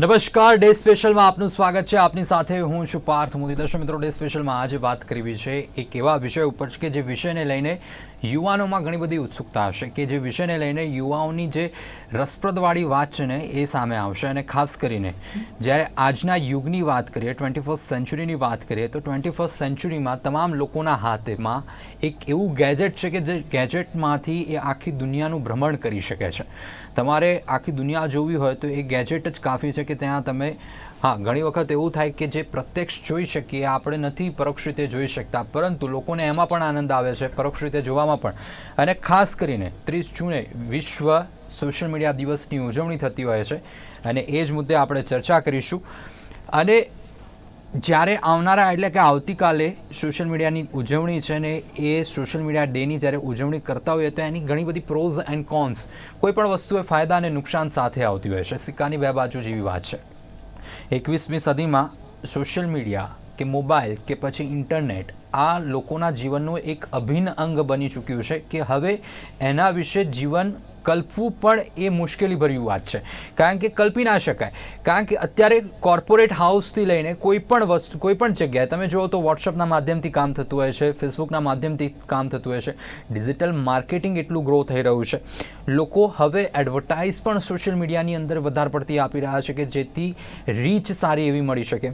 નમસ્કાર, ડે સ્પેશિયલમાં આપનું સ્વાગત છે. આપની સાથે હું છું પાર્થ મોદી. દર્શક મિત્રો, ડે સ્પેશિયલમાં આજે વાત કરવી છે એક એવા વિષય ઉપર છે કે જે વિષયને લઈને યુવાનોમાં ઘણી બધી ઉત્સુકતા હશે કે જે વિષયને લઈને યુવાઓની જે રસપ્રદવાળી વાત છે ને, એ સામે આવશે. અને ખાસ કરીને જ્યારે આજના યુગની વાત કરીએ ટ્વેન્ટી ફર્સ્ટ સેન્ચુરીની વાત કરીએ, તો ટ્વેન્ટી ફર્સ્ટ સેન્ચુરીમાં તમામ લોકોના હાથમાં એક એવું ગેજેટ છે કે જે ગેજેટમાંથી એ આખી દુનિયાનું ભ્રમણ કરી શકે છે. તમારે આખી દુનિયા જોવી હોય તો એ ગેજેટ જ કાફી છે કે ત્યાં તમે, હા, ઘણી વખત એવું થાય કે જે પ્રત્યક્ષ જોઈ શકીએ, આપણે નથી પરોક્ષ રીતે જોઈ શકતા, પરંતુ લોકોને એમાં પણ આનંદ આવે છે, પરોક્ષ રીતે જોવામાં પણ. અને ખાસ કરીને ત્રીસ જૂને વિશ્વ સોશિયલ મીડિયા દિવસની ઉજવણી થતી હોય છે, અને એ જ મુદ્દે આપણે ચર્ચા કરીશું. અને જ્યારે આવનારા, એટલે કે આવતીકાલે સોશિયલ મીડિયાની ઉજવણી છે ને એ સોશિયલ મીડિયા ડેની જ્યારે ઉજવણી કરતા હોઈએ તો એની ઘણી બધી પ્રોઝ એન્ડ કોન્સ કોઈ પણ વસ્તુએ ફાયદા અને નુકસાન સાથે આવતી હોય છે. સિક્કાની બે બાજુ જેવી વાત છે. એકવીસમી સદીમાં સોશિયલ મીડિયા કે મોબાઈલ કે પછી ઇન્ટરનેટ આ લોકોના જીવનનું એક અભિન્ન અંગ બની ચૂક્યું છે કે હવે એના વિશે જીવન કલ્પવું પણ એ મુશ્કેલીભર્યું વાત છે. કારણ કે કલ્પી ના શકાય. કારણ કે અત્યારે કોર્પોરેટ હાઉસથી લઈને કોઈ પણ વસ્તુ, કોઈ પણ જગ્યાએ તમે જુઓ તો વોટ્સઅપના માધ્યમથી કામ થતું હોય છે ફેસબુકના માધ્યમથી કામ થતું હોય છે. ડિજિટલ માર્કેટિંગ એટલું ગ્રો થઈ રહ્યું છે. લોકો હવે એડવર્ટાઇઝ પણ સોશિયલ મીડિયાની અંદર વધારે પડતી આપી રહ્યા છે કે જેથી રીચ સારી એવી મળી શકે.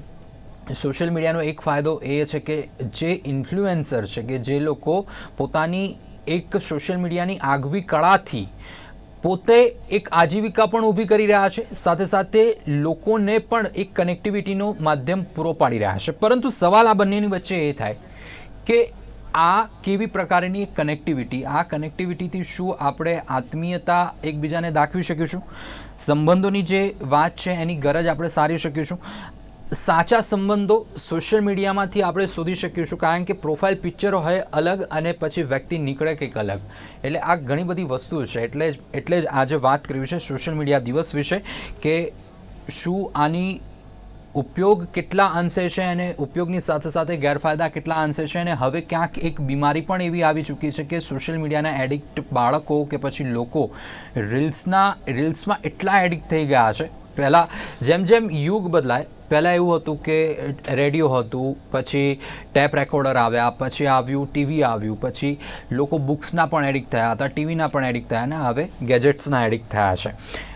સોશિયલ મીડિયાનો એક ફાયદો એ છે કે જે ઇન્ફ્લુએન્સર છે કે જે લોકો પોતાની એક સોશિયલ મીડિયાની આગવી કળાથી પોતે એક આજીવિકા પણ ઊભી કરી રહ્યા છે. સાથે સાથે લોકોને પણ એક કનેક્ટિવિટીનો માધ્યમ પૂરો પાડી રહ્યા છે. પરંતુ સવાલ આ બંનેની વચ્ચે એ થાય કે આ કેવી પ્રકારની કનેક્ટિવિટી આ કનેક્ટિવિટીથી શું આપણે આત્મીયતા એકબીજાને દાખવી શકીશું? સંબંધોની જે વાત છે એની ગરજ આપણે સારી શકીશું? સાચા સંબંધો સોશિયલ મીડિયામાંથી આપણે શોધી શકીશું કારણ કે પ્રોફાઇલ પિક્ચરો હોય અલગ અને પછી વ્યક્તિ નીકળે કંઈક અલગ. એટલે આ ઘણી બધી વસ્તુઓ છે. એટલે એટલે જ આજે વાત કરવી છે સોશિયલ મીડિયા દિવસ વિશે કે શું આની ઉપયોગ કેટલા અંશે છે અને ઉપયોગની સાથે સાથે ગેરફાયદા કેટલા અંશે છે અને હવે ક્યાંક એક બીમારી પણ એવી આવી ચૂકી છે કે સોશિયલ મીડિયાના એડિક્ટ બાળકો કે પછી લોકો રીલ્સના, રીલ્સમાં એટલા એડિક્ટ થઈ ગયા છે પહેલાં જેમ જેમ યુગ બદલાય પહેલાં એવું હતું કે રેડિયો હતું પછી ટેપ રેકોર્ડર આવ્યા પછી આવ્યું ટીવી આવ્યું પછી લોકો બુક્સના પણ એડિક્ટ થયા હતા ટીવીના પણ એડિક્ટ થયા અને હવે ગેજેટ્સના એડિક્ટ થયા છે.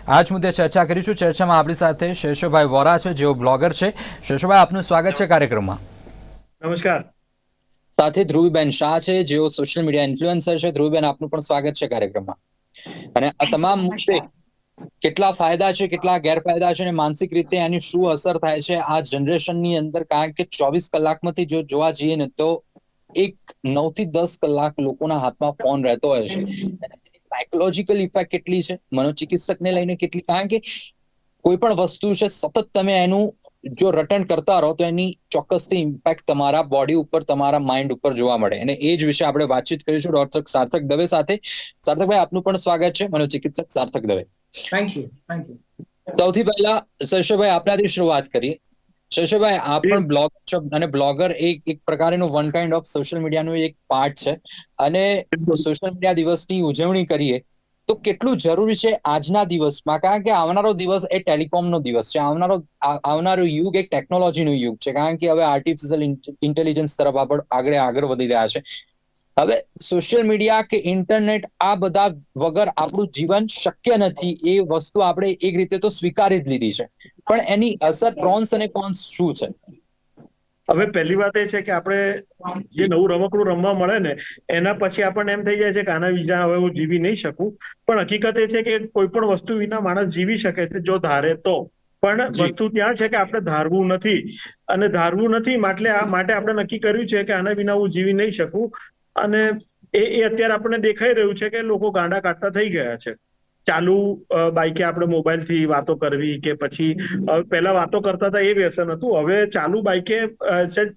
આ જ મુદ્દે ચર્ચા કરીશું. ચર્ચામાં આપણી સાથે શેષોભાઈ વોરા છે જેઓ બ્લોગર છે. શેષોભાઈ આપનું સ્વાગત છે કાર્યક્રમમાં. નમસ્કાર. સાથે ધ્રુવીબેન શાહ છે જેઓ સોશિયલ મીડિયા ઇન્ફ્લુએન્સર છે. ધ્રુવીબેન આપનું પણ સ્વાગત છે કાર્યક્રમમાં. અને આ તમામ મુદ્દે કેટલા ફાયદા છે, કેટલા ગેરફાયદા છે અને માનસિક રીતે એની શું અસર થાય છે આ જનરેશનની અંદર? કારણ કે ચોવીસ કલાકમાંથી જો જોવા જઈએ ને તો એક નવથી દસ કલાક લોકોના હાથમાં ફોન રહેતો હોય છે. સાયકોલોજીકલ ઇફેક્ટ કેટલી છે? મનોચિકિત્સકને લઈને કેટલી? કારણ કે કોઈ પણ વસ્તુ છે, સતત તમે એનું જો રટણ કરતા રહો તો એની ચોક્કસથી ઇમ્પેક્ટ તમારા બોડી ઉપર, તમારા માઇન્ડ ઉપર જોવા મળે. અને એ જ વિશે આપણે વાતચીત કરીશું. ડોક્ટર સાર્થક દવે સાથે. સાર્થકભાઈ, આપનું પણ સ્વાગત છે. મનોચિકિત્સક સાર્થક દવે. સૌથી પહેલા શશભાઈ આપણાથી શરૂઆત કરીએ. શૈશવભાઈ, આપ પણ બ્લોગ છો અને બ્લોગર એક એક પ્રકારનું વન કાઇન્ડ ઓફ સોશિયલ મીડિયાનું એક પાર્ટ છે. અને સોશિયલ મીડિયા દિવસની ઉજવણી કરીએ તો કેટલું જરૂરી છે આજના દિવસમાં? કારણ કે આવનારો દિવસ એ ટેલિકોમનો દિવસ છે. આવનારો આવનારો યુગ એક ટેકનોલોજીનો યુગ છે. કારણ કે હવે આર્ટિફિશિયલ ઇન્ટેલિજન્સ તરફ આપણે આગળ આગળ વધી રહ્યા છે. હવે સોશિયલ મીડિયા કે ઇન્ટરનેટ આ બધા વગર આપણું જીવન શક્ય નથી એ વસ્તુ આપણે એક રીતે તો સ્વીકારી જ લીધી છે. પણ એની અસર પ્રોન્સ અને કોન્સ શું છે? હવે પહેલી વાત એ છે કે આપણે જે નવું રમકડું રમવા મળે ને એના પછી આપણને એમ થઈ જાય છે કે આના વિના હવે હું જીવી નહીં શકું. પણ હકીકત એ છે કે કોઈ પણ વસ્તુ વિના માણસ જીવી શકે છે જો ધારે તો. પણ વસ્તુ ત્યાં છે કે આપણે ધારવું નથી. અને ધારવું નથી માટે આ માટે આપણે નક્કી કર્યું છે કે આના વિના હું જીવી નહીં શકું. અને એ એ અત્યારે આપણને દેખાઈ રહ્યું છે કે લોકો ગાંડા કાઢતા થઈ ગયા છે. ચાલુ બાઈકે આપણે મોબાઈલથી વાતો કરવી કે પછી પેલા પહેલા વાતો કરતા હતા એ વ્યસન હતું. હવે ચાલુ બાઈકે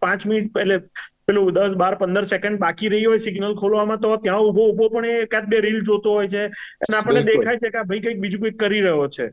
પાંચ મિનિટ એટલે પેલું દસ બાર પંદર સેકન્ડ બાકી રહી હોય સિગ્નલ ખોલવામાં તો ત્યાં ઊભો ઊભો પણ એ એકાદ બે રીલ જોતો હોય છે. અને આપણને દેખાય છે કે ભાઈ કંઈક બીજું કંઈક કરી રહ્યો છે.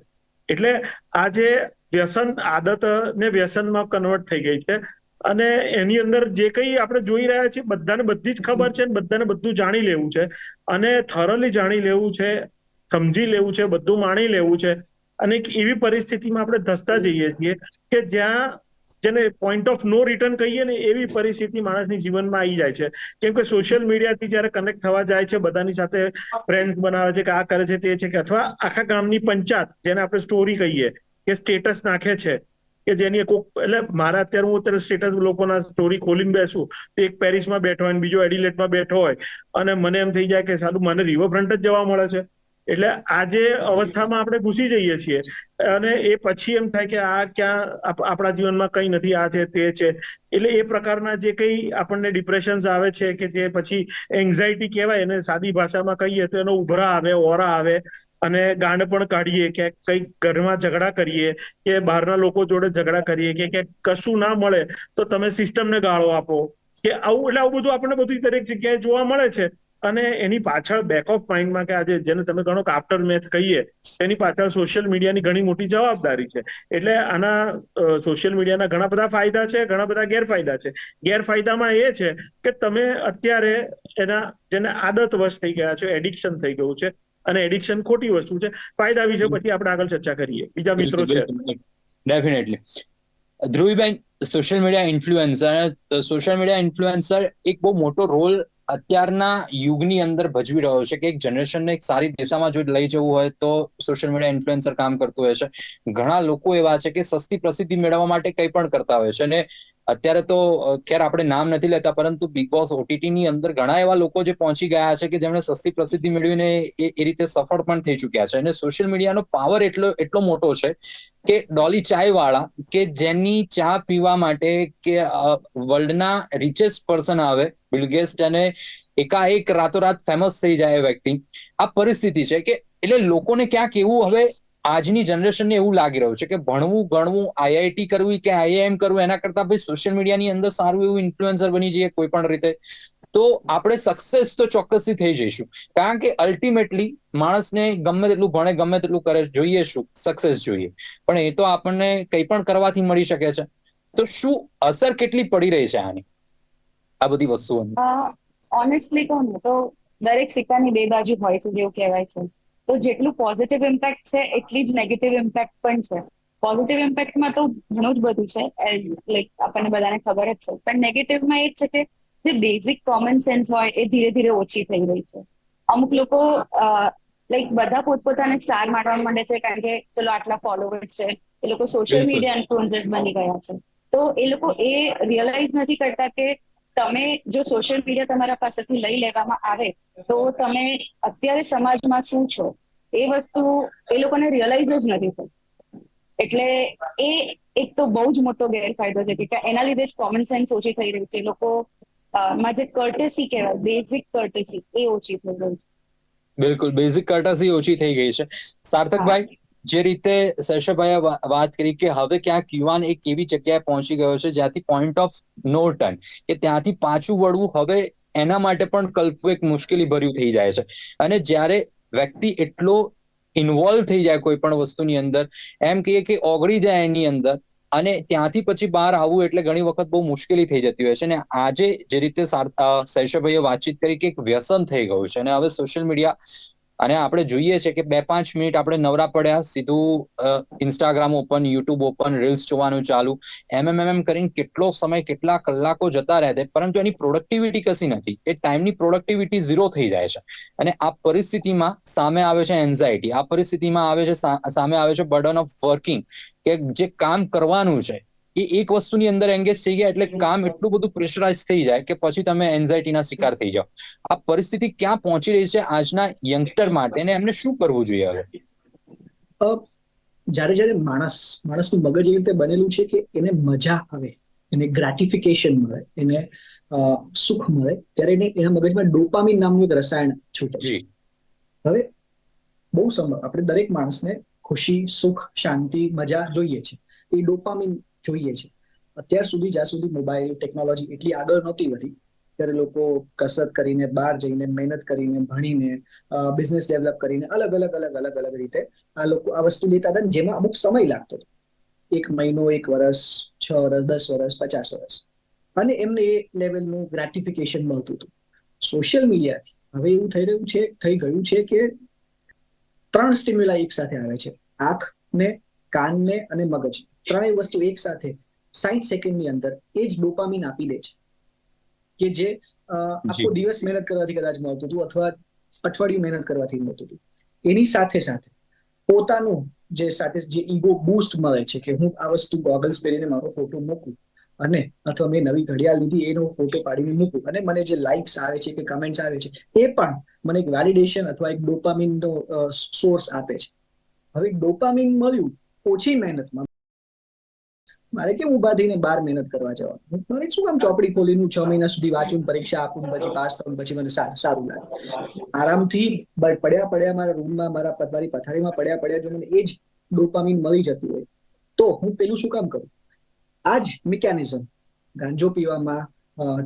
એટલે આ જે વ્યસન આદત ને વ્યસનમાં કન્વર્ટ થઈ ગઈ છે. અને એની અંદર જે કંઈ આપણે જોઈ રહ્યા છીએ, બધાને બધી જ ખબર છે બધાને બધું જાણી લેવું છે. અને થરલી જાણી લેવું છે, સમજી લેવું છે, બધું માણી લેવું છે. અને એક એવી પરિસ્થિતિમાં આપણે ધસતા જઈએ છીએ કે જ્યાં જેને પોઈન્ટ ઓફ નો રિટર્ન કહીએ ને, એવી પરિસ્થિતિ માણસની જીવનમાં આવી જાય છે. કેમ કે સોશિયલ મીડિયાથી જયારે કનેક્ટ થવા જાય છે, બધાની સાથે ફ્રેન્ડ બનાવે છે કે આ કરે છે, તે છે કે અથવા આખા ગામની પંચાયત, જેને આપણે સ્ટોરી કહીએ, કે સ્ટેટસ નાખે છે. કે જેની કોક એટલે મારા અત્યારે હું અત્યારે સ્ટેટસ લોકોના સ્ટોરી ખોલીને બેસું, તો એક પેરિસમાં બેઠો હોય બીજો એડિલેટમાં બેઠો હોય, અને મને એમ થઈ જાય કે સારું, મને રિવરફ્રન્ટ જ જવા મળે છે. એટલે આજે અવસ્થામાં આપણે ઘૂસી જઈએ છીએ, અને એ પછી એમ થાય કે આ ક્યાં આપણા જીવનમાં કઈ નથી, આ છે, તે છે. એટલે એ પ્રકારના જે કઈ આપણને ડિપ્રેશન્સ આવે છે કે જે પછી એન્ઝાયટી કહેવાય, એને સાદી ભાષામાં કહીએ તો એનો ઉભરા આવે, ઓરા આવે અને ગાંડ પણ કાઢીએ કે કઈ ઘરમાં ઝઘડા કરીએ કે બહારના લોકો જોડે ઝઘડા કરીએ કે ક્યાંક કશું ના મળે તો તમે સિસ્ટમને ગાળો આપો. કે આવું એટલે આવું બધું આપણને બધું દરેક જગ્યાએ જોવા મળે છે. અને એની પાછળ બેક ઓફ માઇન્ડમાં કે આજે જેને તમે ગણો કે આફ્ટર મેથ કહીએ, એની પાછળ સોશિયલ મીડિયાની ઘણી મોટી જવાબદારી છે. એટલે આના સોશિયલ મીડિયાના ઘણા બધા ફાયદા છે, ઘણા બધા ગેરફાયદા છે. ગેરફાયદામાં એ છે કે તમે અત્યારે એના, જેને આદત વશ થઈ ગયા છો એડિક્શન થઈ ગયું છે અને એડિક્શન ખોટી વસ્તુ છે. ફાયદા વિશે પછી આપણે આગળ ચર્ચા કરીએ. બીજા મિત્રો છે. Definitely Dhruviben social media influencer social media influencer એક બહુ મોટો રોલ અત્યારના યુગની અંદર ભજવી રહ્યો છે કે એક જનરેશનને એક સારી દિશામાં જો લઈ જવું હોય તો સોશિયલ મીડિયા ઇન્ફ્લુએન્સર કામ કરતું હોય છે. ઘણા લોકો એવા છે કે સસ્તી પ્રસિદ્ધિ મેળવવા માટે કંઈ પણ કરતા હોય છે અને અત્યારે તો ખેર આપણે નામ નથી લેતા, પરંતુ બિગ બોસ ઓટીટી ની અંદર ઘણા એવા લોકો જે પહોંચી ગયા છે કે જેમણે સસ્તી પ્રસિદ્ધિ મેળવીને એ રીતે સફળ પણ થઈ ચુક્યા છે. અને સોશિયલ મીડિયાનો પાવર એટલો એટલો મોટો છે કે ડોલી ચાય વાળા કે જેની ચા પીવા માટે કે વર્લ્ડના રિચેસ્ટ પર્સન આવે બિલગેસ્ટ અને એકાએક રાતોરાત ફેમસ થઈ જાય વ્યક્તિ, આ પરિસ્થિતિ છે કે એટલે લોકોને ક્યાંક એવું હવે આજની જનરેશનને એવું લાગી રહ્યું છે કે ભણવું, ગણવું, આઈઆઈટી કરવી કે આઈઆઈએમ કરવું, એના કરતા ભાઈ સોશિયલ મીડિયાની અંદર સારું એવું ઇન્ફ્લુએન્સર બની જઈએ કોઈ પણ રીતે, તો આપણે સક્સેસ તો ચોક્કસથી થઈ જઈશું. કારણ કે અલ્ટિમેટલી માણસને ગમે તેટલું ભણે, ગમે તેટલું કરે, જોઈએ શું સક્સેસ જોઈએ. પણ એ તો આપણને કંઈ પણ કરવાથી મળી શકે છે. તો શું અસર કેટલી પડી રહી છે આની? આ બધી વસ્તુઓની. ઓનેસ્ટલી કહું તો દરેક સિક્કાની બે બાજુ હોય છે, જેવું કહેવાય છે. તો જેટલું પોઝિટિવ ઇમ્પેક્ટ છે એટલી જ નેગેટિવ ઇમ્પેક્ટ પણ છે. પોઝિટિવ ઇમ્પેક્ટમાં તો ઘણું જ બધું છે લાઈક આપણને બધાને ખબર જ છે. પણ નેગેટિવમાં એ જ છે કે જે બેઝિક કોમન સેન્સ હોય એ ધીરે ધીરે ઓછી થઈ રહી છે. અમુક લોકો લાઈક બધા પોતપોતાને સ્ટાર મારવા માંડે છે કારણ કે ચલો આટલા ફોલોવર્સ છે એ લોકો સોશિયલ મીડિયા ઇન્ફ્લુઅન્સર્સ બની ગયા છે. તો એ લોકો એ રિયલાઇઝ નથી કરતા કે તમે જો સોશિયલ મીડિયા તમારા પાસેથી લઈ લેવામાં આવે તો તમે અત્યારે સમાજમાં શું છો? એ વસ્તુ એ લોકોને રિયલાઇઝ જ નથી થતી. એટલે એ એક તો બહુ જ મોટો ગેરફાયદો છે કે એના લીધે જ કોમન સેન્સ ઓછી થઈ રહી છે. લોકો માં જે કર્ટેસી કહેવાય બેઝિક કર્ટેસી એ ઓછી થઈ રહી છે. બિલકુલ બેઝિક કર્ટસી ઓછી થઈ ગઈ છે. સાર્થકભાઈ જે રીતે શૈશવભાઈએ વાત કરી કે હવે ક્યાંક યુવાન એક એવી જગ્યાએ પહોંચી ગયો છે જ્યાંથી પોઈન્ટ ઓફ નો ટર્ન કે ત્યાંથી પાછું વળવું હવે એના માટે પણ કલ્પ એક મુશ્કેલી ભર્યું થઈ જાય છે. અને જ્યારે વ્યક્તિ એટલો ઇન્વોલ્વ થઈ જાય કોઈ પણ વસ્તુની અંદર, એમ કહીએ કે ઓગળી જાય એની અંદર, અને ત્યાંથી પછી બહાર આવવું એટલે ઘણી વખત બહુ મુશ્કેલી થઈ જતી હોય છે. અને આજે જે રીતે સાર- વાતચીત કરી કે એક વ્યસન થઈ ગયું છે. અને હવે સોશિયલ મીડિયા અને આપણે જોઈએ છે કે બે પાંચ મિનિટ આપણે નવરા પડ્યા, સીધું Instagram open YouTube open reels જોવાનું ચાલુ. એમ એમ એમ એમ કરીને કેટલો સમય, કેટલા કલાકો જતા રહે પરંતુ એની પ્રોડક્ટિવિટી કશી નથી. એ ટાઈમની પ્રોડક્ટિવિટી ઝીરો થઈ જાય છે. અને આ પરિસ્થિતિમાં સામે આવે છે એન્ઝાયટી આ પરિસ્થિતિમાં આવે છે સામે આવે છે બર્ડન ઓફ વર્કિંગ કે જે કામ કરવાનું છે એ એક વસ્તુની અંદર એંગેજ થઈ ગયા એટલે કામ એટલું બધું પ્રેશરાઇઝ થઈ જાય કે પછી તમે એન્ઝાયટીના શિકાર થઈ જાઓ. આ પરિસ્થિતિ ક્યાં પહોંચી રહી છે આજના યંગસ્ટર માટે ને એમને શું કરવું જોઈએ હવે? જ્યારે જ્યારે માણસ માણસનું મગજ એવી રીતે બનેલું છે કે એને મજા આવે એને ગ્રેટિફિકેશન મળે એને સુખ મળે ત્યારે એને એના મગજમાં ડોપામીન નામનું એક રસાયણ છૂટે છે. હવે બહુ સમય આપણે દરેક માણસને ખુશી સુખ શાંતિ મજા જોઈએ છે. એ ડોપામીન જોઈએ છે. અત્યાર સુધી જ્યાં સુધી મોબાઈલ ટેકનોલોજી એટલી આગળ નહોતી વધી, ત્યારે લોકો કસરત કરીને, બહાર જઈને, મહેનત કરીને, ભણીને બિઝનેસ ડેવલપ કરીને અલગ અલગ અલગ અલગ અલગ રીતે આ લોકો આ વસ્તુ લેતા હતા જેમાં અમુક સમય લાગતો હતો. એક મહિનો, એક વર્ષ છ વર્ષ દસ વર્ષ પચાસ વર્ષ અને એમને એ લેવલનું ગ્રેટિફિકેશન મળતું હતું. સોશિયલ મીડિયાથી હવે એવું થઈ રહ્યું છે, થઈ ગયું છે કે ત્રણ સ્ટિમ્યુલા એક સાથે આવે છે. આંખ આંખને, કાનને અને મગજ ત્રણેય વસ્તુ એક સાથે સાહીઠ સેકન્ડની અંદર એ જ ડોપામીન આપી દે છે. કે જે આખો દિવસ મહેનત કરવાથી કદાચ મળતું હતું અથવા અઠવાડિયું મહેનત કરવાથી મળતું હતું. એની સાથે સાથે પોતાનું જે સાથે જે ઈગો બૂસ્ટ મળે છે કે હું આ વસ્તુ ગોગલ્સ પહેરીને મારો ફોટો મૂકું અને અથવા મેં નવી ઘડિયાળ લીધી એનો ફોટો પાડીને મૂકું અને મને જે લાઇક્સ આવે છે કે કમેન્ટ્સ આવે છે એ પણ મને એક વેલિડેશન અથવા એક ડોપામિનનો સોર્સ આપે છે. હવે ડોપામિન મળ્યું ઓછી મહેનતમાં મારે કેમ ઊભા થઈને બાર મહેનત કરવા જવાનું? મારે શું કામ ચોપડી ખોલીને છ મહિના સુધી વાંચું પરીક્ષા આપું પછી પાસ થવું પછી મને સારું લાગે. આરામથી પડ્યા પડ્યા મારા રૂમમાં મારા મારી પથારીમાં પડ્યા પડ્યા જો મને એ જ ડોપામીન મળી જતું હોય તો હું પેલું શું કામ કરું? આ જ મિકેનિઝમ. ગાંજો પીવામાં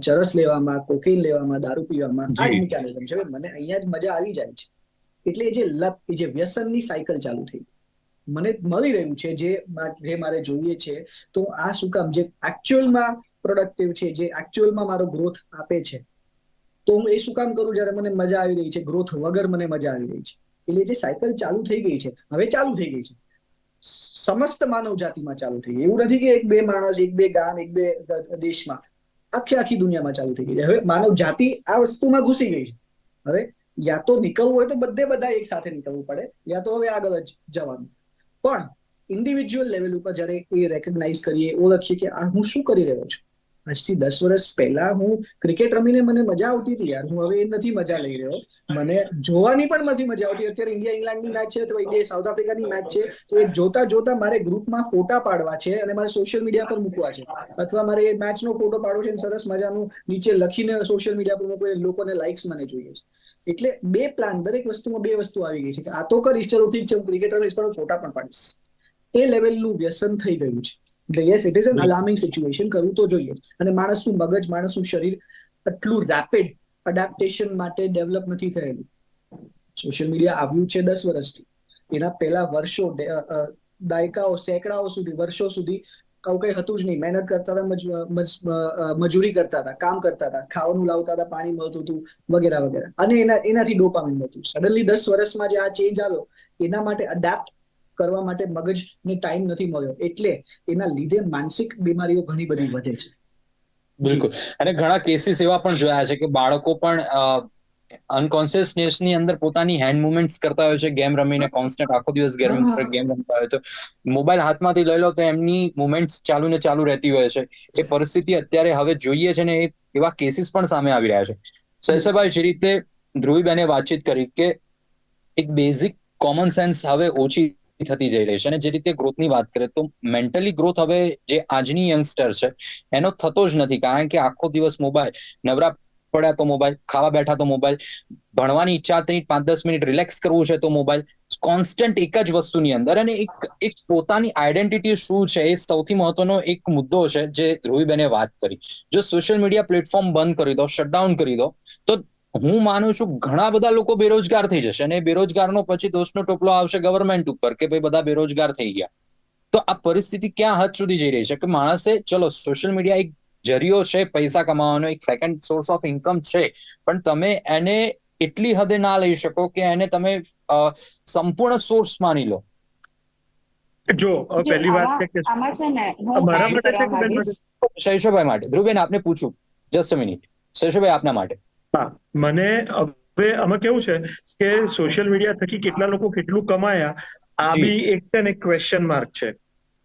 ચરસ લેવામાં કોકેન લેવામાં દારૂ પીવામાં આ જ. મિકેનિઝમ. છે મને અહીંયા જ મજા આવી જાય છે. એટલે એ જે લત એ જે વ્યસનની સાયકલ ચાલુ થઈ મને મળી રહ્યું છે, જે જે મારે જોઈએ છે, તો આ શું કામ જે એકચ્યુઅલમાં પ્રોડક્ટિવ છે, જે એકચ્યુઅલમાં મારો ગ્રોથ આપે છે. તો હું એ શું કામ કરું જ્યારે મને મજા આવી રહી છે ગ્રોથ વગર મને મજા આવી રહી છે. એટલે જે સાયકલ ચાલુ થઈ ગઈ છે, હવે ચાલુ થઈ ગઈ છે. સમસ્ત માનવ જાતિમાં ચાલુ થઈ ગઈ. એવું નથી કે એક બે માણસ, એક બે ગામ, એક બે દેશમાં આખી આખી દુનિયામાં ચાલુ થઈ ગઈ છે. હવે માનવ જાતિ આ વસ્તુમાં ઘૂસી ગઈ છે. હવે યા તો નીકળવું હોય તો બધે બધા એક સાથે નીકળવું પડે, યા તો હવે આગળ જ જવાનું. પણ ઇન્ડિવિજ્યુઅલ લેવલ ઉપર જ્યારે એ રેકગ્નાઇઝ કરીએ ઓળખીએ કે આ હું શું કરી રહ્યો છું. આજથી દસ વર્ષ પહેલા હું ક્રિકેટ રમીને મને મજા આવતી હતી યાર. હું હવે એ નથી મજા લઈ રહ્યો. મને જોવાની પણ નથી મજા આવતી. અત્યારે ઇન્ડિયા ઇંગ્લેન્ડની મેચ છે, તો ઇન્ડિયા સાઉથ આફ્રિકાની મેચ છે, તો એ જોતા જોતા મારે ગ્રુપમાં ફોટા પાડવા છે અને મારે સોશિયલ મીડિયા પર મૂકવા છે. અથવા મારે એ મેચનો ફોટો પાડવો છે સરસ મજાનું નીચે લખીને સોશિયલ મીડિયા પર મૂકવું લોકોને લાઇક્સ મને જોઈએ છે. એટલે બે પ્લાન દરેક વસ્તુમાં બે વસ્તુ આવી ગઈ છે કે આ તો કરીશ ચલો ઠીક છે હું ક્રિકેટર રહીશ પણ ફોટા પણ પાડીશ. એ લેવલનું વ્યસન થઈ ગયું છે. એટલે yes it is an alarming situation કરવું તો જોઈએ. અને માણસનું મગજ માણસનું શરીર આટલું રેપિડ અડેપ્ટેશન માટે ડેવલપ નથી થયેલું. સોશિયલ મીડિયા આવ્યું છે દસ વર્ષથી. એના પહેલા વર્ષો દાયકાઓ સેંકડાઓ સુધી વર્ષો સુધી આવું કઈ હતું જ નહીં. મહેનત કરતા હતા મજૂરી કરતા હતા, કામ કરતા હતા, ખાવાનું લાવતા હતા, પાણી મળતું હતું, વગેરે વગેરે. અને એના, એનાથી ડોપામિન મળતું. સડનલી દસ વર્ષમાં જે આ ચેન્જ આવ્યો, એના માટે અડેપ્ટ કરવા માટે મગજને ટાઈમ નથી મળ્યો. એટલે એના લીધે માનસિક બીમારીઓ ઘણી બધી વધે છે. બિલકુલ. અને ઘણા કેસીસ એવા પણ જોયા છે કે બાળકો પણ અનકોન્શિયસનેસની અંદર પોતાની હેન્ડ મુવમેન્ટ્સ કરતા હોય છે ગેમ રમીને કોન્સ્ટન્ટ આખો દિવસ ગેમ ગેમ રમતા હોય તો. મોબાઈલ હાથમાંથી લઈ લો તો એમની મુવમેન્ટ્સ ચાલુ ને ચાલુ રહેતી હોય છે. એ પરિસ્થિતિ અત્યારે હવે જોઈએ છે ને એવા કેસીસ પણ સામે આવી રહ્યા છે. સૈસભાઈ જે રીતે ધ્રુવીબેને વાતચીત કરી કે એક બેઝિક કોમન સેન્સ હવે ઓછી થતી જઈ રહી છે અને જે રીતે ગ્રોથની વાત કરીએ તો મેન્ટલી ગ્રોથ હવે જે આજની યંગસ્ટર છે એનો થતો જ નથી. કારણ કે આખો દિવસ મોબાઈલ નવરા પડ્યા તો મોબાઈલ ખાવા બેઠા તો મોબાઈલ ભણવાની ઈચ્છા થઈ પાંચ દસ મિનિટ રિલેક્સ કરવું છે તો મોબાઈલ કોન્સ્ટન્ટ એક જ વસ્તુની અંદર અને એક એક પોતાની આઈડેન્ટિટી શું છે એ સૌથી મહત્વનો એક મુદ્દો છે જે ધ્રુવીબેને વાત કરી. જો સોશિયલ મીડિયા પ્લેટફોર્મ બંધ કરી દો શટડાઉન કરી દો, તો હું માનું છું ઘણા બધા લોકો બેરોજગાર થઈ જશે અને બેરોજગારનો પછી દોષનો ટોપલો આવશે ગવર્મેન્ટ ઉપર કે ભાઈ બધા બેરોજગાર થઈ ગયા. તો આ પરિસ્થિતિ ક્યાં હદ સુધી જઈ રહી છે? કે માણસે, ચલો સોશિયલ મીડિયા એક જરિયો છે પૈસા કમાવાનો એક સેકન્ડ સોર્સ ઓફ ઇન્કમ છે. પણ તમે એને એટલી હદે ના લઈ શકો કે એને તમે સંપૂર્ણ સોર્સ માની લો. જો પહેલી વાત છે કે આમાં છે ને મારા માટે કરવા છે કે શૈશવભાઈ માટે. ધ્રુવબેન આપને પૂછું. જસ્ટ મિનિટ શૈશવભાઈ આપના માટે. હા મને હવે આમાં કેવું છે કે સોશિયલ મીડિયા થકી કેટલા લોકો કેટલું કમાયા આ બી એક છે ને ક્વેશ્ચન માર્ક છે.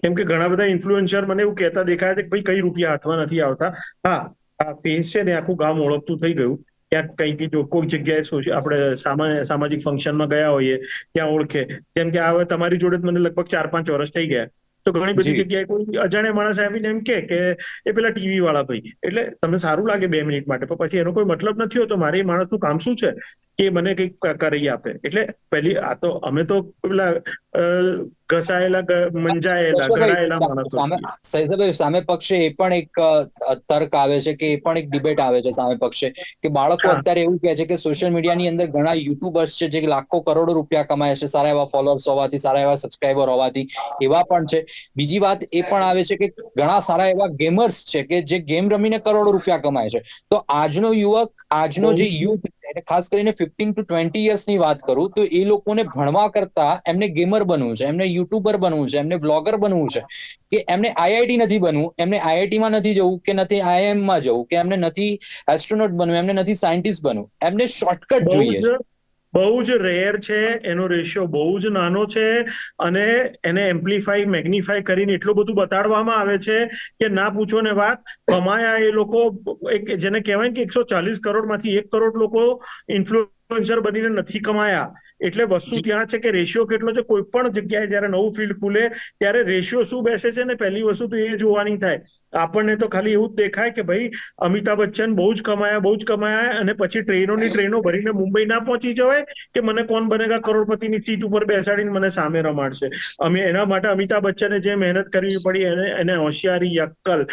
કેમ કે ઘણા બધા ઇન્ફ્લુએન્સર મને એવું કહેતા દેખાય છે કે ભાઈ કઈ રૂપિયા હાથમાં નથી આવતા. હા આ ફેસ છે ને આખું ગામ ઓળખતું થઈ ગયું. ક્યાંક કઈ જો કોઈ જગ્યાએ આપણે સામા- સામાજિક ફંક્શનમાં ગયા હોઈએ ત્યાં ઓળખે. જેમ કે આ હવે તમારી જોડે મને લગભગ ચાર પાંચ વર્ષ થઈ ગયા. તો ઘણી બધી જગ્યાએ કોઈ અજાણ્યા માણસ આવીને એમ કે કે એ પેલા ટીવી વાળા ભાઈ. એટલે તમને સારું લાગે બે મિનિટ માટે પણ પછી એનો કોઈ મતલબ નથી હોતો મારે એ માણસનું કામ શું છે? કે મને કંઈક કરી આપે. એટલે પહેલી આ તો અમે તો પેલા ઘસાયેલા મંજાયેલા ઘડાયેલા માણસો સામે સામે પક્ષે એ પણ એક તર્ક આવે છે કે એ પણ એક ડિબેટ આવે છે સામે પક્ષે. કે બાળકો અત્યારે એવું કહે છે કે સોશિયલ મીડિયાની અંદર ઘણા યુટ્યુબર્સ છે જે લાખો કરોડો રૂપિયા કમાય છે સારા એવા ફોલોઅર્સ હોવાથી સારા એવા સબસ્ક્રાઈબર હોવાથી એવા પણ છે. બીજી વાત એ પણ આવે છે કે ઘણા સારા એવા ગેમર્સ છે કે જે ગેમ રમીને કરોડો રૂપિયા કમાય છે. તો આજનો યુવક આજનો જે યુથ અને ખાસ કરીને ફિફ્ટીન ટુ ટ્વેન્ટી યર્સની વાત કરું તો એ લોકોને ભણવા કરતા એમને ગેમર બનવું છે એમને યુટ્યુબર બનવું છે એમને બ્લોગર બનવું છે કે એમને આઈઆઈટી નથી બનવું એમને આઈઆઈટીમાં નથી જવું કે નથી આઈઆઈએમમાં જવું કે એમને નથી એસ્ટ્રોનોટ બનવું એમને નથી સાયન્ટિસ્ટ બનવું એમને શોર્ટકટ જોઈએ બહુ જ રેર છે, એનો રેશિયો બહુ જ નાનો છે અને એને એમ્પ્લીફાઈ મેગ્નિફાઈ કરીને એટલું બધું બતાડવામાં આવે છે કે ના પૂછો ને વાત. કમાયા એ લોકો એક, જેને કહેવાય કે એકસો ચાલીસ કરોડમાંથી એક કરોડ લોકો ઇન્ફ્લુએન્સર બનીને નથી કમાયા. એટલે વસ્તુ ત્યાં છે કે રેશિયો કેટલો છે? કોઈ પણ જગ્યાએ જયારે નવું ફિલ્ડ ખુલે ત્યારે રેશિયો શું બેસે છે ને પહેલી વસ્તુ તો એ જોવાની થાય. આપણને તો ખાલી એવું જ દેખાય કે ભાઈ અમિતાભ બચ્ચન બહુ જ કમાયા બહુ જ કમાયા અને પછી ટ્રેનોની ટ્રેનો ભરીને મુંબઈ ના પહોંચી જવાય કે મને કોણ બનેગા? કરોડપતિની સીટ ઉપર બેસાડીને મને સામે રમાડશે. અમે એના માટે અમિતાભ બચ્ચને જે મહેનત કરવી પડી એને એને હોશિયારી અક્કલ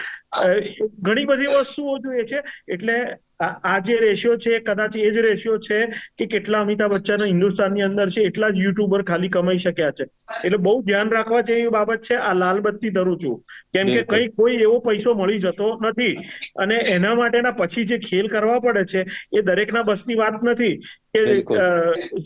ઘણી બધી વસ્તુઓ જોઈએ છે. એટલે આ જે રેશિયો છે કદાચ એ જ રેશિયો છે કે કેટલા અમિતાભ બચ્ચન હિન્દુસ્તાનની અંદર છે એટલા જ યુટ્યુબર ખાલી કમાઈ શક્યા છે. એટલે બહુ ધ્યાન રાખવા જેવી બાબત છે આ લાલ બત્તી ધરું છું. કેમ કે કઈ કોઈ એવો પૈસો મળી જતો નથી. અને એના માટેના પછી જે ખેલ કરવા પડે છે એ દરેકના બસની વાત નથી. કે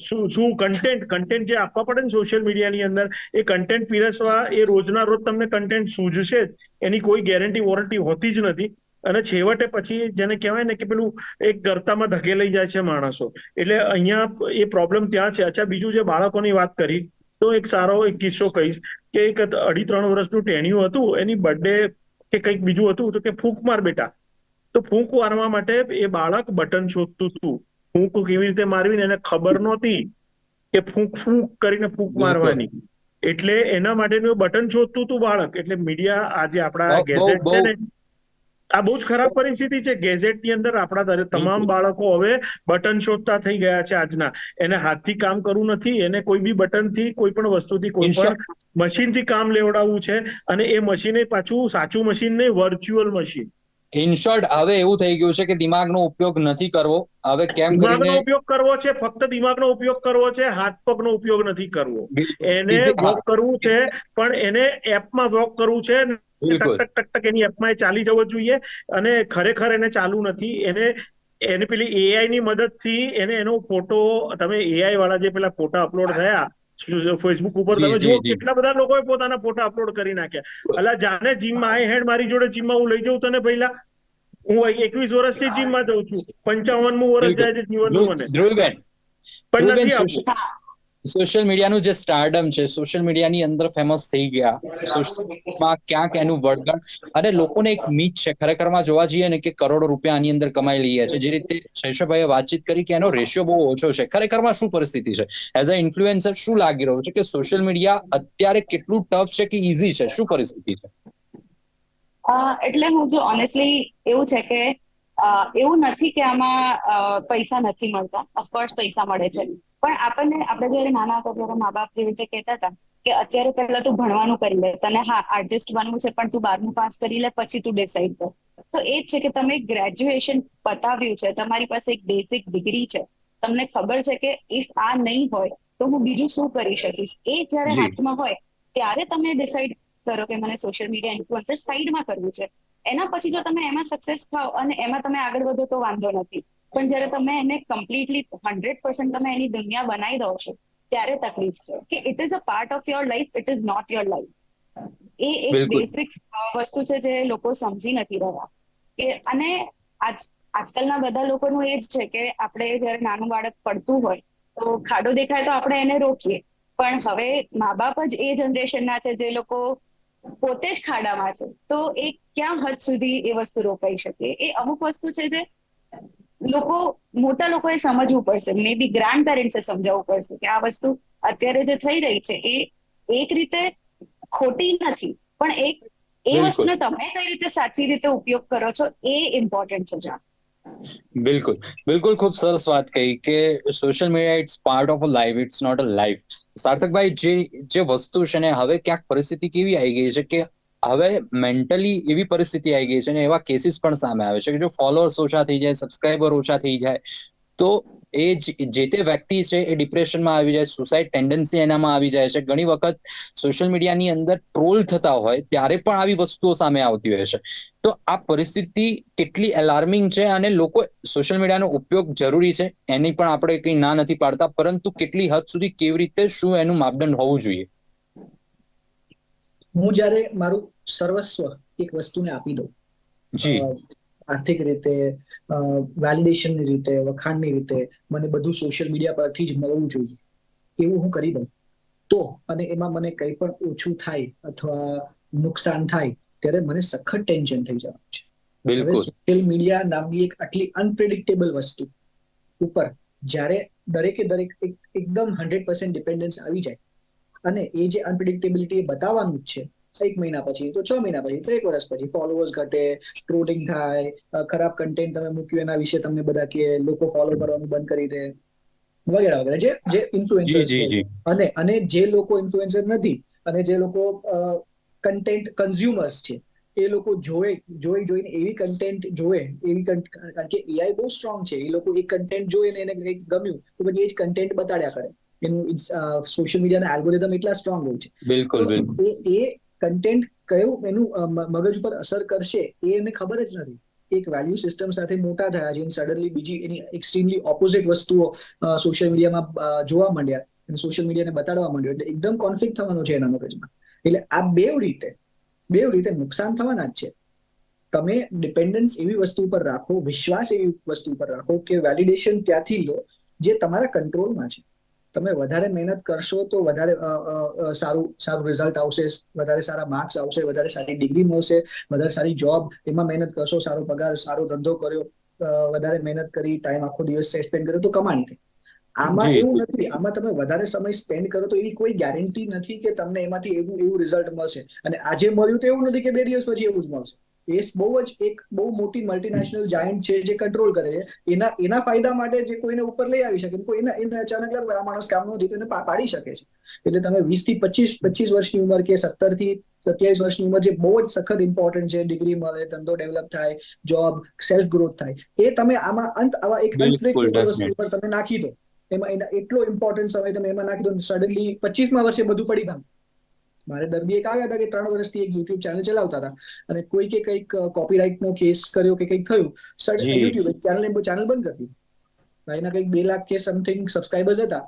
શું શું કન્ટેન્ટ કન્ટેન્ટ જે આપવા પડે ને સોશિયલ મીડિયાની અંદર એ કન્ટેન્ટ પીરસવા એ રોજના રોજ તમને કન્ટેન્ટ સૂઝશે જ. એની કોઈ ગેરંટી વોરંટી હોતી જ નથી. અને છેવટે પછી જેને કહેવાય ને કે પેલું એક ગરતામાં ધકેલાઈ જાય છે માણસો. એટલે અહીંયા એ પ્રોબ્લેમ ત્યાં છે. અચ્છા બીજું જે બાળકોની વાત કરી તો એક સારો એક કિસ્સો કહીશ કે એક અઢી ત્રણ વર્ષનું ટેણિયું હતું એની બર્થડે કે કંઈક બીજું હતું તો કે ફૂંક માર બેટા. તો ફૂંક મારવા માટે એ બાળક બટન શોધતું હતું. ફૂંક કેવી રીતે મારવી ને એને ખબર નહોતી કે ફૂંક ફૂંક કરીને ફૂંક મારવાની. એટલે એના માટેનું બટન શોધતું હતું બાળક. એટલે મીડિયા આજે આપણા ગેઝેટ છે ને આ બહુ જ ખરાબ પરિસ્થિતિ છે. ગેઝેટની અંદર આપણા તમામ બાળકો હવે બટન શોધતા થઈ ગયા છે આજના. એને હાથથી કામ કરવું નથી. એને કોઈ બી બટનથી કોઈ પણ વસ્તુથી કોઈ પણ મશીનથી કામ લેવડાવવું છે. અને એ મશીન પાછું સાચું મશીન નહીં વર્ચ્યુઅલ મશીન. ઇન શોર્ટ હવે એવું થઈ ગયું છે કે દિમાગનો ઉપયોગ નથી કરવો. હવે કેમ કરીને ઉપયોગ કરવો છે. ફક્ત દિમાગનો ઉપયોગ કરવો છે. હાથ પગનો ઉપયોગ નથી કરવો. એને વોક કરવું છે પણ એને એપમાં વોક કરવું છે ટક ટક ટક ટક એની એપમાં એ ચાલી જવો જોઈએ અને ખરેખર એને ચાલુ નથી. એને એને પેલી એઆઈ ની મદદથી એને એનો ફોટો તમે એઆઈ વાળા જે પેલા ફોટા અપલોડ થયા ફેસબુક ઉપર તમે જુઓ કેટલા બધા લોકોએ પોતાના ફોટા અપલોડ કરી નાખ્યા. અલા જાને જીમમાં આઈ હેન્ડ મારી જોડે જીમમાં હું લઈ જઉં તને પહેલા? હું એકવીસ વર્ષથી જીમમાં જઉં છું. પંચાવનમું વર્ષ જાય છે જીવનનું મને. પણ નથી સોશિયલ મીડિયાનું જે સ્ટારડમ છે સોશિયલ મીડિયાની અંદર ફેમસ થઈ ગયા. સોશિયલમાં ક્યાંક એનું વળગણ. અને લોકોને એક મીટ છે ખરેખરમાં જોવા જઈએ ને કે કરોડો રૂપિયા આની અંદર કમાઈ લઈએ છે. જે રીતે શૈશવભાઈએ વાતચીત કરી કે એનો રેશિયો બહુ ઓછો છે. ખરેખરમાં શું પરિસ્થિતિ છે? એઝ અ ઇન્ફ્લુએન્સર શું લાગી રહ્યું છે કે સોશિયલ મીડિયા અત્યારે કેટલું ટફ છે કે ઇઝી છે? શું પરિસ્થિતિ છે? એટલે હું જો ઓનેસ્ટલી એવું છે કે એવું નથી કે આમાં પૈસા નથી મળતા. ઓફકોર્સ પૈસા મળે છે. પણ આપણને આપણે જયારે નાના હતા ત્યારે મા બાપ જેવી રીતે કહેતા હતા કે અત્યારે પહેલા તું ભણવાનું કરી લે તને હા આર્ટિસ્ટ બનવું છે પણ તું બારમું પાસ કરી લે પછી તું ડિસાઈડ કર. તો એ જ છે કે તમે ગ્રેજ્યુએશન પતાવ્યું છે તમારી પાસે એક બેસિક ડિગ્રી છે. તમને ખબર છે કે ઇફ આ નહીં હોય તો હું બીજું શું કરી શકીશ? એ જ્યારે હાથમાં હોય ત્યારે તમે ડિસાઈડ કરો કે મને સોશિયલ મીડિયા ઇન્ફ્લુઅન્સર સાઈડમાં કરવું છે. એના પછી જો તમે એમાં સક્સેસ થાવ અને એમાં તમે આગળ વધો તો વાંધો નથી. પણ જ્યારે તમે એને કમ્પ્લીટલી હંડ્રેડ પર્સન્ટ તમે એની દુનિયા બનાવી દો છો ત્યારે તકલીફ છે. કે it is a part of your life it is not your life એ એક બેસિક વસ્તુ છે જે લોકો સમજી નથી રહ્યા. કે અને આજ આજકાલના બધા લોકોનું એ જ છે કે આપણે જ્યારે નાનું બાળક પડતું હોય તો ખાડો દેખાય તો આપણે એને રોકીએ. પણ હવે મા બાપ જ એ જનરેશનના છે જે લોકો પોતે જ ખાડામાં છે. તો એ ક્યાં હદ સુધી એ વસ્તુ રોકાઈ શકે? એ અમુક વસ્તુ છે જે લોકો મોટા લોકોએ સમજવું પડશે. મે બી ગ્રાન્ડ પેરેન્ટ્સે સમજાવવું પડશે કે આ વસ્તુ અત્યારે જે થઈ રહી છે એ એક રીતે ખોટી નથી પણ એક એ. વસ્તુને તમે કઈ રીતે સાચી રીતે ઉપયોગ કરો છો એ ઇમ્પોર્ટન્ટ છે જાણ બિલકુલ. બિલકુલ ખૂબ સરસ વાત કહી કે social media it's part of a life it's not a life સાર્થકભાઈ જે જે વસ્તુ છે ને હવે ક્યાંક પરિસ્થિતિ કેવી આવી ગઈ છે કે હવે મેન્ટલી એવી પરિસ્થિતિ આવી ગઈ છે ને એવા કેસીસ પણ સામે આવે છે કે જો ફોલોઅર્સ ઓછા થઈ જાય સબસ્ક્રાઈબર ઓછા થઈ જાય, તો એ જે તે વ્યક્તિ છે એ ડિપ્રેશનમાં આવી જાય સુસાઇડ ટેન્ડન્સી એનામાં આવી જાય છે. ઘણી વખત સોશિયલ મીડિયાની અંદર ટ્રોલ થતા હોય ત્યારે પણ આવી વસ્તુઓ સામે આવતી હોય છે. તો આ પરિસ્થિતિ કેટલી એલાર્મિંગ છે અને લોકો સોશિયલ મીડિયાનો ઉપયોગ જરૂરી છે એની પણ આપણે કંઈ ના નથી પાડતા, પરંતુ કેટલી હદ સુધી કેવી રીતે શું એનું માપદંડ હોવું જોઈએ? હું જ્યારે મારું સર્વસ્વ એક વસ્તુને આપી દઉં જી. આર્થિક રીતે વેલિડેશનની રીતે વખાણની રીતે મને બધું સોશિયલ મીડિયા પરથી જ મળવું જોઈએ એવું હું કરી દઉં. તો અને એમાં મને કંઈ પણ ઓછું થાય અથવા નુકસાન થાય ત્યારે મને સખત ટેન્શન થઈ જવાનું છે. હવે સોશિયલ મીડિયા નામની એક આટલી અનપ્રેડિક્ટેબલ વસ્તુ ઉપર જ્યારે દરેકે દરેક એક એકદમ હંડ્રેડ પર્સન્ટ ડિપેન્ડન્સ આવી જાય અને એ જે અનપ્રિડિક્ટેબિલિટી બતાવવાનું જ છે એક મહિના પછી તો છ મહિના પછી તો એક વર્ષ પછી ફોલોવર્સ ઘટે ટ્રોલિંગ થાય ખરાબ કન્ટેન્ટ તમે મૂક્યું એના વિશે તમને બધા કે લોકો ફોલો કરવાનું બંધ કરી દે વગેરે વગેરે જે જે જી અને અને જે લોકો ઇન્ફ્લુએન્સર નથી અને જે લોકો કન્ટેન્ટ કન્ઝ્યુમર્સ છે એ લોકો જોવે જોઈ જોઈને એવી કન્ટેન્ટ જોવે એવી કારણ કે એઆઈ બહુ સ્ટ્રોંગ છે એ લોકો એક કન્ટેન્ટ જોઈને એને કંઈક ગમ્યું તો પછી એ જ કન્ટેન્ટ બતાડ્યા કરે. એનું સોશિયલ મીડિયાના એલ્ગોરિધમ એટલા સ્ટ્રોંગ હોય છે. બિલકુલ બિલકુલ. એ કન્ટેન્ટ કયું એનું મગજ ઉપર અસર કરશે એ એને ખબર જ નથી. એક વેલ્યુ સિસ્ટમ સાથે મોટા થયા છે સડનલી બીજી એની એક્સ્ટ્રીમલી ઓપોઝિટ વસ્તુઓ સોશિયલ મીડિયામાં જોવા માંડ્યા અને સોશિયલ મીડિયાને બતાડવા માંડ્યો. એટલે એકદમ કોન્ફ્લિક્ટ થવાનું છે એના મગજમાં. એટલે આ બેવ રીતે બેવ રીતે નુકસાન થવાના જ છે. તમે ડિપેન્ડન્સ એવી વસ્તુ પર રાખો વિશ્વાસ એવી વસ્તુ પર રાખો કે વેલિડેશન ત્યાંથી લો જે તમારા કંટ્રોલમાં છે. તમે વધારે મહેનત કરશો તો વધારે સારું સારું રિઝલ્ટ આવશે વધારે સારા માર્ક્સ આવશે વધારે સારી ડિગ્રી મળશે વધારે સારી જોબ એમાં મહેનત કરશો સારો પગાર સારો ધંધો કર્યો વધારે મહેનત કરી ટાઈમ આખો દિવસ સ્પેન્ડ કર્યો તો કમાણી થઈ. આમાં એવું નથી આમાં તમે વધારે સમય સ્પેન્ડ કરો તો એવી કોઈ ગેરંટી નથી કે તમને એમાંથી એવું એવું રિઝલ્ટ મળશે. અને આજે મળ્યું તો એવું નથી કે બે દિવસ પછી એવું જ મળશે. એ બહુ જ એક બહુ મોટી મલ્ટીનેશનલ જાયન્ટ છે જે કંટ્રોલ કરે છે. એના એના ફાયદા માટે જે કોઈને ઉપર લઈ આવી શકે કોઈ એના એને અચાનક આ માણસ કામ નથી તો એને પાડી શકે છે. એટલે તમે વીસથી પચીસ પચીસ વર્ષની ઉંમર કે સત્તરથી સત્યાવીસ વર્ષની ઉંમર જે બહુ જ સખત ઇમ્પોર્ટન્ટ છે ડિગ્રી મળે ધંધો ડેવલપ થાય જોબ સેલ્ફ ગ્રોથ થાય એ તમે આમાં અંત આવા એક વસ્તુ. ઉપર તમે નાખી દો. એમાં એટલો ઇમ્પોર્ટન્ટ સમય તમે એમાં નાખી દો સડનલી પચીસમાં વર્ષે બધું પડી ભાંગ મારે દર્દી એક આવ્યા હતા કે ત્રણ વર્ષથી એક યુટ્યુબ ચેનલ ચલાવતા હતા. અને કોઈ કે કંઈક કોપીરાઇટ નો કેસ કર્યો કે કંઈક થયું જી. યુટ્યુબ ચેનલ ચેનલ બંધ કરી ભાઈના કંઈક બે લાખ કે સમથિંગ સબસ્ક્રાઇબર્સ હતા.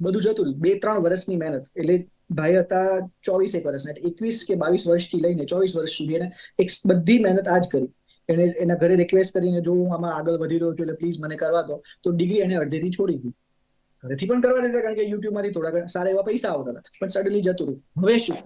બધું જતું બે ત્રણ વર્ષની મહેનત. એટલે ભાઈ હતા ચોવીસ એક વર્ષના એકવીસ કે બાવીસ વર્ષથી લઈને ચોવીસ વર્ષ સુધી એને એક બધી મહેનત આ જ કરી. એને એના ઘરે રિક્વેસ્ટ કરીને જો હું આમાં આગળ વધી રહ્યો છું એટલે પ્લીઝ મને કરવા દો. તો ડિગ્રી એને અડધેથી છોડી દીધી. ઘરેથી પણ કરવા દેતા કારણ કે યુટ્યુબમાંથી થોડા સારા એવા પૈસા આવતા હતા. પણ સડનલી જતું રહ્યું. હવે શું?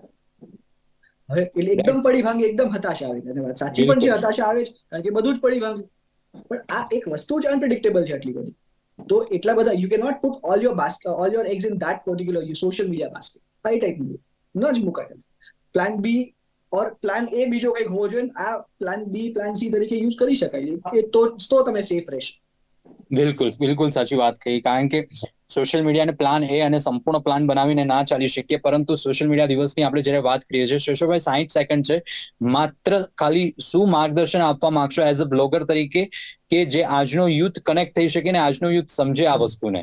હવે એટલે એકદમ પડી ભાંગી એકદમ હતાશા આવી અને વાત સાચી પણ છે હતાશા આવે જ. કારણ કે બધું જ પડી ભાંગ્યું પણ આ એક વસ્તુ જ અનપ્રિડિક્ટેબલ છે આટલી બધી. તો એટલા બધા you can not put all your basket all your eggs in that particular you social media basket કઈ ટાઈપનું ન જ મુકાય. પ્લાન બી ઓર પ્લાન એ બીજો કંઈક હોવો જોઈએ આ પ્લાન બી પ્લાન સી તરીકે યુઝ કરી શકાય. એ તો તો તમે સેફ રહેશો. બિલકુલ બિલકુલ સાચી વાત કહી. કારણ કે સોશિયલ મીડિયાને પ્લાન એ અને સંપૂર્ણ પ્લાન બનાવીને ના ચાલી શકીએ. પરંતુ સોશિયલ મીડિયા દિવસની આપણે જ્યારે વાત કરીએ છીએ, શેષોભાઈ સાહીઠ સેકન્ડ છે. માત્ર ખાલી શું માર્ગદર્શન આપવા માંગશો એઝ અ બ્લોગર તરીકે? કે જે આજનો યુથ કનેક્ટ થઈ શકે ને આજનો યુથ સમજે આ વસ્તુને?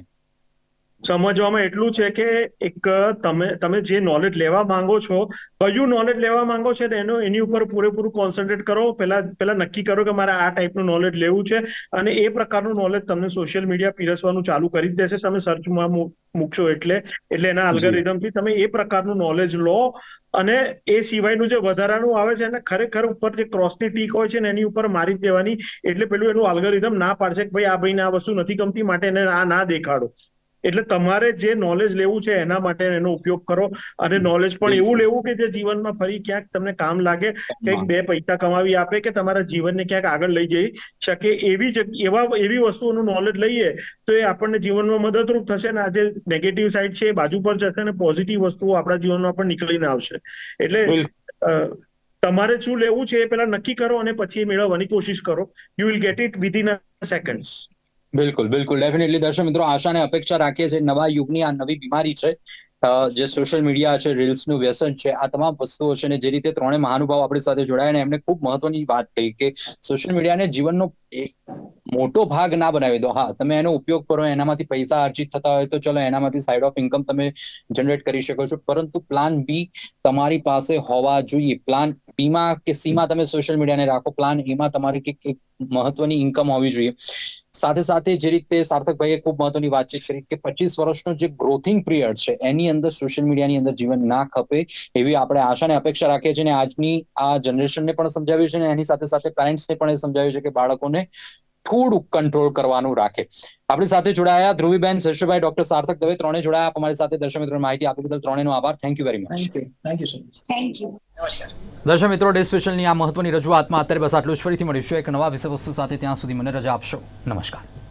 સમજવામાં એટલું છે કે એક તમે તમે જે નોલેજ લેવા માંગો છો કયું નોલેજ લેવા માંગો છો ને એનો એની ઉપર પૂરેપૂરું કોન્સન્ટ્રેટ કરો. પહેલા પહેલા નક્કી કરો કે મારે આ ટાઈપનું નોલેજ લેવું છે અને એ પ્રકારનું નોલેજ તમને સોશિયલ મીડિયા પીરસવાનું ચાલુ કરી જ દેશે. તમે સર્ચમાં મૂકશો એટલે એટલે એના. અલ્ગોરિધમથી તમે એ પ્રકારનું નોલેજ લો અને એ સિવાયનું જે વધારાનું આવે છે એને ખરેખર ઉપર જે ક્રોસની ટીક હોય છે ને એની ઉપર મારી દેવાની. એટલે પેલું એનું અલ્ગોરિધમ ના પાડશે કે ભાઈ આ ભાઈને આ વસ્તુ નથી ગમતી માટે એને આ ના દેખાડો. એટલે તમારે જે નોલેજ લેવું છે એના માટે એનો ઉપયોગ કરો અને નોલેજ પણ એવું લેવું કે જે જીવનમાં ફરી ક્યાંક તમને કામ લાગે, કંઈક બે પૈસા કમાવી આપે કે તમારા જીવનને ક્યાંક આગળ લઈ જઈ શકે એવી એવા, એવી વસ્તુઓનું નોલેજ લઈએ, તો એ આપણને જીવનમાં મદદરૂપ થશે અને આજે નેગેટિવ સાઈડ છે એ બાજુ પર જશે અને પોઝિટિવ વસ્તુઓ આપણા જીવનમાં પણ નીકળીને આવશે. એટલે તમારે શું લેવું છે એ પેલા નક્કી કરો અને પછી મેળવવાની કોશિશ કરો. You will get it within seconds બિલકુલ બિલકુલ. ડેફિનેટલી દર્શક મિત્રો આશા અને અપેક્ષા રાખીએ છીએ નવા યુગની આ નવી બીમારી છે જે સોશિયલ મીડિયા છે રીલ્સનું વ્યસન છે, આ તમામ વસ્તુઓ છે ને જે રીતે ત્રણે મહાનુભાવ આપણી સાથે જોડાયા અને એમને ખૂબ મહત્વની વાત કહી કે સોશિયલ મીડિયાને જીવનનો એક મોટો ભાગ ના બનાવી દો. હા, તમે એનો ઉપયોગ કરો, એનામાંથી પૈસા અર્જિત થતા હોય તો ચલો એનામાંથી સાઈડ ઓફ ઇન્કમ તમે જનરેટ કરી શકો છો. પરંતુ પ્લાન બી તમારી પાસે હોવા જોઈએ. પ્લાન બીમાં કે સીમાં તમે સોશિયલ મીડિયાને રાખો. પ્લાન એમાં તમારી કંઈક એક મહત્વની ઇન્કમ હોવી જોઈએ. સાથે સાથે જે રીતે સાર્થકભાઈએ ખૂબ મહત્વની વાતચીત કરી કે પચીસ વર્ષનો જે ગ્રોથિંગ પિરિયડ છે, એની અંદર સોશિયલ મીડિયાની અંદર જીવન ના ખપે એવી આપણે આશા અને અપેક્ષા રાખીએ છીએ. અને આજની આ જનરેશનને પણ સમજાવ્યું છે અને એની સાથે સાથે પેરેન્ટ્સને પણ એ સમજાવ્યું છે કે બાળકોને થોડું કંટ્રોલ કરવાનું રાખે. આપણી સાથે જોડાયા ધ્રુવીબેન શશુભાઈ ડોક્ટર સાર્થક દવે ત્રણે જોડાયા. આપ અમારી સાથે દર્શક મિત્રો માહિતી આપી બદલ ત્રણેનો આભાર. Thank you very much thank you thank you so much thank you નમસ્કાર. દર્શક મિત્રો ડે સ્પેશિયલની આ મહત્વની રજૂઆતમાં અત્યારે બસ આટલું જ. ફરીથી મળીશું એક નવા વિષય વસ્તુ સાથે ત્યાં સુધી મને રજા આપશો. નમસ્કાર.